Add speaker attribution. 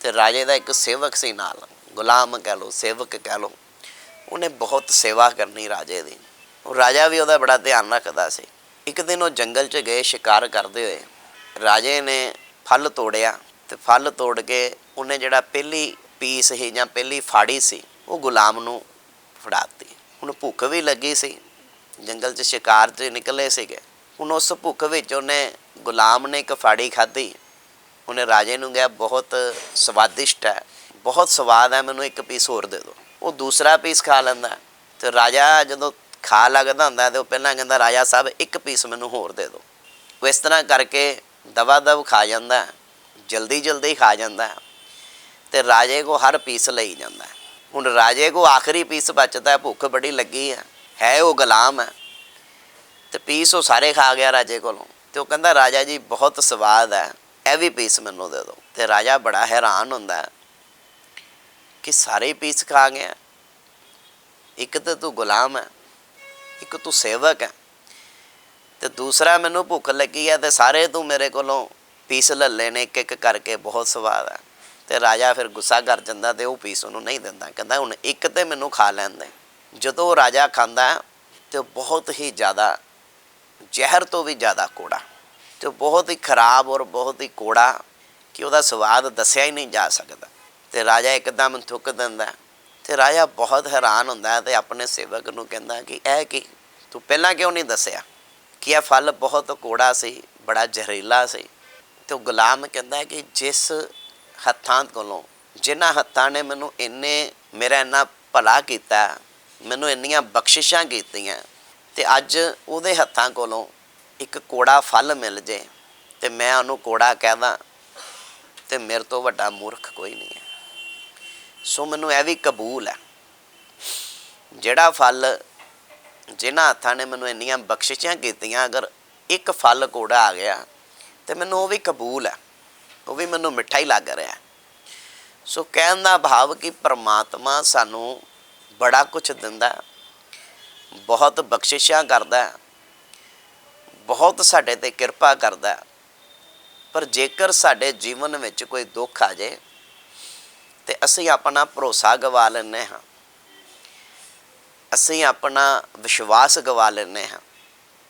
Speaker 1: ਤੇ ਰਾਜੇ ਦਾ ਇੱਕ ਸੇਵਕ ਸੀ ਨਾਲ, ਗੁਲਾਮ ਕਹਿ ਲੋ ਸੇਵਕ ਕਹਿ ਲੋ ਉਹਨੇ ਬਹੁਤ ਸੇਵਾ ਕਰਨੀ ਰਾਜੇ ਦੀ। ਉਹ ਰਾਜਾ ਵੀ ਉਹਦਾ ਬੜਾ ਧਿਆਨ ਰੱਖਦਾ ਸੀ। ਇੱਕ ਦਿਨ ਉਹ ਜੰਗਲ 'ਚ ਗਏ, ਸ਼ਿਕਾਰ ਕਰਦੇ ਹੋਏ। ਰਾਜੇ ਨੇ ਫਲ ਤੋੜਿਆ ਤੇ ਫਲ ਤੋੜ ਕੇ ਉਹਨੇ ਜਿਹੜਾ ਪਹਿਲੀ ਪੀਸ ਸੀ ਜਾਂ ਪਹਿਲੀ ਫਾੜੀ ਸੀ, ਉਹ ਗੁਲਾਮ ਨੂੰ ਫੜਾਤੀ ਹੁਣ ਭੁੱਖ ਵੀ ਲੱਗੀ ਸੀ। ਜੰਗਲ 'ਚ ਸ਼ਿਕਾਰ 'ਚ ਨਿਕਲੇ ਸੀਗੇ। ਹੁਣ ਉਸ ਭੁੱਖ ਵਿੱਚ ਉਹਨੇ ਗੁਲਾਮ ਨੇ ਇੱਕ ਫਾੜੀ ਖਾਧੀ। ਉਹਨੇ ਰਾਜੇ ਨੂੰ ਕਿਹਾ, ਬਹੁਤ ਸਵਾਦਿਸ਼ਟ ਹੈ, ਬਹੁਤ ਸਵਾਦ ਹੈ, ਮੈਨੂੰ ਇੱਕ ਪੀਸ ਹੋਰ ਦੇ ਦਿਓ। ਉਹ ਦੂਸਰਾ ਪੀਸ ਖਾ ਲੈਂਦਾ ਤੇ ਰਾਜਾ ਜਦੋਂ ਖਾ ਲੱਗਦਾ ਹੁੰਦਾ ਤੇ ਉਹ ਪਹਿਲਾਂ ਕਹਿੰਦਾ, ਰਾਜਾ ਸਾਹਿਬ, ਇੱਕ ਪੀਸ ਮੈਨੂੰ ਹੋਰ ਦੇ ਦਿਓ। ਉਹ ਇਸ ਤਰ੍ਹਾਂ ਕਰਕੇ ਦਵਾ ਦਵ ਖਾ ਜਾਂਦਾ ਜਲਦੀ ਜਲਦੀ ਖਾ ਜਾਂਦਾ ਤੇ ਰਾਜੇ ਕੋ ਹਰ ਪੀਸ ਲਈ ਜਾਂਦਾ ਹੁਣ ਰਾਜੇ ਕੋ ਆਖਰੀ ਪੀਸ ਬਚਦਾ ਭੁੱਖ ਬੜੀ ਲੱਗੀ ਹੈ ਹੈ ਉਹ ਗੁਲਾਮ ਹੈ। ਤੇ ਪੀਸ ਉਹ ਸਾਰੇ ਖਾ ਗਿਆ ਰਾਜੇ ਕੋਲੋਂ ਤੇ ਉਹ ਕਹਿੰਦਾ, ਰਾਜਾ ਜੀ, ਬਹੁਤ ਸਵਾਦ ਹੈ ਇਹ ਵੀ ਪੀਸ ਮੈਨੂੰ ਦੇ ਦਿਓ। ਤੇ ਰਾਜਾ ਬੜਾ ਹੈਰਾਨ ਹੁੰਦਾ ਕਿ ਸਾਰੇ ਪੀਸ ਖਾ ਗਿਆ ਇੱਕ ਤਾਂ ਤੂੰ ਗੁਲਾਮ ਹੈ ਇੱਕ ਤੂੰ ਸੇਵਕ ਹੈ। ਤੇ ਦੂਸਰਾ ਮੈਨੂੰ ਭੁੱਖ ਲੱਗੀ ਹੈ ਤੇ ਸਾਰੇ ਤੂੰ ਮੇਰੇ ਕੋਲੋਂ ਪੀਸ ਲੱਲੇ ਨੇ ਇੱਕ ਇੱਕ ਕਰਕੇ ਬਹੁਤ ਸਵਾਦ ਹੈ। ਤੇ ਰਾਜਾ ਫਿਰ ਗੁੱਸਾ ਕਰ ਜਾਂਦਾ ਤੇ ਉਹ ਪੀਸ ਉਹਨੂੰ ਨਹੀਂ ਦਿੰਦਾ। ਕਹਿੰਦਾ ਹੁਣ ਇੱਕ ਤੇ ਮੈਨੂੰ ਖਾ ਲੈਂਦੇ ਜਦੋਂ ਉਹ ਰਾਜਾ ਖਾਂਦਾ ਹੈ, ਤੇ ਉਹ ਬਹੁਤ ਹੀ ਜ਼ਿਆਦਾ ਜ਼ਹਿਰ ਤੋਂ ਵੀ ਜ਼ਿਆਦਾ ਕੋੜਾ। ਤੇ ਉਹ ਬਹੁਤ ਹੀ ਖਰਾਬ ਔਰ ਬਹੁਤ ਹੀ ਕੋੜਾ ਕਿ ਉਹਦਾ ਸਵਾਦ ਦੱਸਿਆ ਹੀ ਨਹੀਂ ਜਾ ਸਕਦਾ। ਤੇ ਰਾਜਾ ਇੱਕਦਮ ਥੁੱਕ ਦਿੰਦਾ ਹੈ। ਤੇ ਰਾਜਾ ਬਹੁਤ ਹੈਰਾਨ ਹੁੰਦਾ ਹੈ ਤੇ ਆਪਣੇ ਸੇਵਕ ਨੂੰ ਕਹਿੰਦਾ ਕਿ ਇਹ ਕੀ? ਤੂੰ ਪਹਿਲਾਂ ਕਿਉਂ ਨਹੀਂ ਦੱਸਿਆ? ਕਿ ਇਹ ਫਲ ਬਹੁਤ ਕੋੜਾ ਸੀ, ਬੜਾ ਜ਼ਹਿਰੀਲਾ ਸੀ। ਤੇ ਉਹ ਗੁਲਾਮ ਕਹਿੰਦਾ ਕਿ ਜਿਸ ਹੱਥਾਂ ਕੋਲੋਂ, ਜਿਨ੍ਹਾਂ ਹੱਥਾਂ ਨੇ ਮੈਨੂੰ ਇੰਨੇ, ਮੇਰਾ ਇੰਨਾ ਭਲਾ ਕੀਤਾ, ਮੈਨੂੰ ਇੰਨੀਆਂ ਬਖਸ਼ਿਸ਼ਾਂ ਕੀਤੀਆਂ, ਤੇ ਅੱਜ ਉਹਦੇ ਹੱਥਾਂ ਕੋਲੋਂ ਇੱਕ ਕੋੜਾ ਫਲ ਮਿਲ ਜੇ ਤੇ ਮੈਂ ਉਹਨੂੰ ਕੋੜਾ ਕਹਦਾ, ਤੇ ਮੇਰੇ ਤੋਂ ਵੱਡਾ ਮੂਰਖ ਕੋਈ ਨਹੀਂ ਹੈ। ਸੋ ਮੈਨੂੰ ਇਹ ਵੀ ਕਬੂਲ ਹੈ, ਜਿਹੜਾ ਫਲ ਜਿਨ੍ਹਾਂ ਹੱਥਾਂ ਨੇ ਮੈਨੂੰ ਇੰਨੀਆਂ ਬਖਸ਼ਿਸ਼ਾਂ ਕੀਤੀਆਂ, ਅਗਰ ਇੱਕ ਫਲ ਕੋੜਾ ਆ ਗਿਆ, ਤੇ ਮੈਨੂੰ ਉਹ ਵੀ ਕਬੂਲ ਹੈ, ਉਹ ਵੀ ਮੈਨੂੰ ਮਿੱਠਾ ਹੀ ਲੱਗ ਰਿਹਾ ਸੋ ਕਹਿਣ ਦਾ ਭਾਵ ਕਿ ਪ੍ਰਮਾਤਮਾ ਸਾਨੂੰ ਬੜਾ ਕੁਝ ਦਿੰਦਾ, ਬਹੁਤ ਬਖਸ਼ਿਸ਼ਾਂ ਕਰਦਾ ਬਹੁਤ ਸਾਡੇ ਤੇ ਕਿਰਪਾ ਕਰਦਾ ਪਰ ਜੇਕਰ ਸਾਡੇ ਜੀਵਨ ਵਿੱਚ ਕੋਈ ਦੁੱਖ ਆ ਜਾਏ, ਤੇ ਅਸੀਂ ਆਪਣਾ ਭਰੋਸਾ ਗਵਾ ਲੈਂਦੇ ਹਾਂ। ਅਸੀਂ ਆਪਣਾ ਵਿਸ਼ਵਾਸ ਗਵਾ ਲੈਂਦੇ ਹਾਂ।